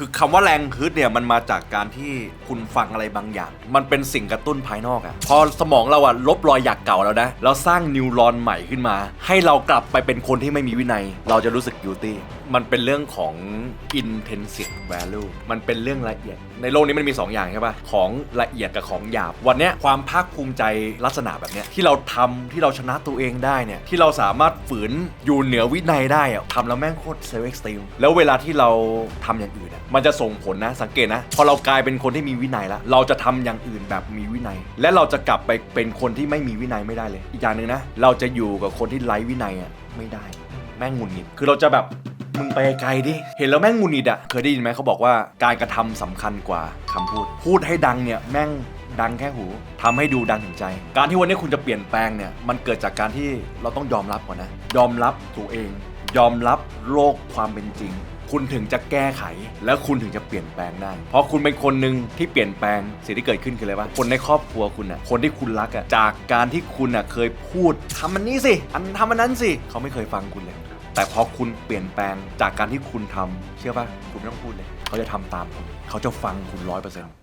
คือคำว่าแรงฮึดเนี่ยมันมาจากการที่คุณฟังอะไรบางอย่าง มันเป็นสิ่งกระตุ้นภายนอกอะพอสมองเราอะลบรอยอยากเก่าแล้วนะเราสร้างนิวรอนใหม่ขึ้นมา ให้เรากลับไปเป็นคนที่ไม่มีวินัย เราจะรู้สึก guilty มันเป็นเรื่องของ intensive value มันเป็นเรื่องละเอียด ในโลกนี้มันมี 2 อย่างใช่ปะของละเอียดกับของหยาบ วันเนี้ยความภาคภูมิใจลักษณะแบบเนี้ยที่เราทำที่เราชนะตัวเองได้เนี่ยที่เราสามารถฝืนอยู่เหนือวินัยได้อะทำแล้วแม่งโคตรเซลล์เอ็กซ์ตรีมแล้วเวลาที่เราทำอย่างอื่นอะมันจะส่งผลนะสังเกตนะ พอเรากลายเป็นคนที่มีวินัยแล้วเราจะทำอย่างอื่นแบบมีวินัย และเราจะกลับไปเป็นคนที่ไม่มีวินัยไม่ได้เลย อีกอย่างหนึ่งนะ เราจะอยู่กับคนที่ไร้วินัยอะไม่ได้ แม่งหงุดหงิดคือเราจะแบบมึงไปไกลดิ เห็นแล้วแม่งหงุดหงิดอะเคยได้ยินไหมเขาบอกว่าการกระทำสำคัญกว่าคำพูด พูดให้ดังเนี่ยแม่งดังแค่หูทำให้ดูดังถึงใจ การที่วันนี้คุณจะเปลี่ยนแปลงเนี่ย มันเกิดจากการที่เราต้องยอมรับก่อนนะ ยอมรับตัวเอง ยอมรับโลกความเป็นจริง คุณถึงจะแก้ไข แล้วคุณถึงจะเปลี่ยนแปลงได้ เพราะคุณเป็นคนหนึ่งที่เปลี่ยนแปลงสิ่งที่เกิดขึ้นคืออะไรวะคนในครอบครัวคุณอะคนที่คุณรักอะจากการที่คุณอะเคยพูดทำอันนี้สิอันทำอันนั้นสิเขาไม่เคยฟังคุณเลย แต่พอคุณเปลี่ยนแปลงจากการที่คุณทำเชื่อป่ะคุณไม่ต้องพูดเลย เขาจะทำตามคุณเขาจะฟังคุณร้อยเปอร์เซ็นต์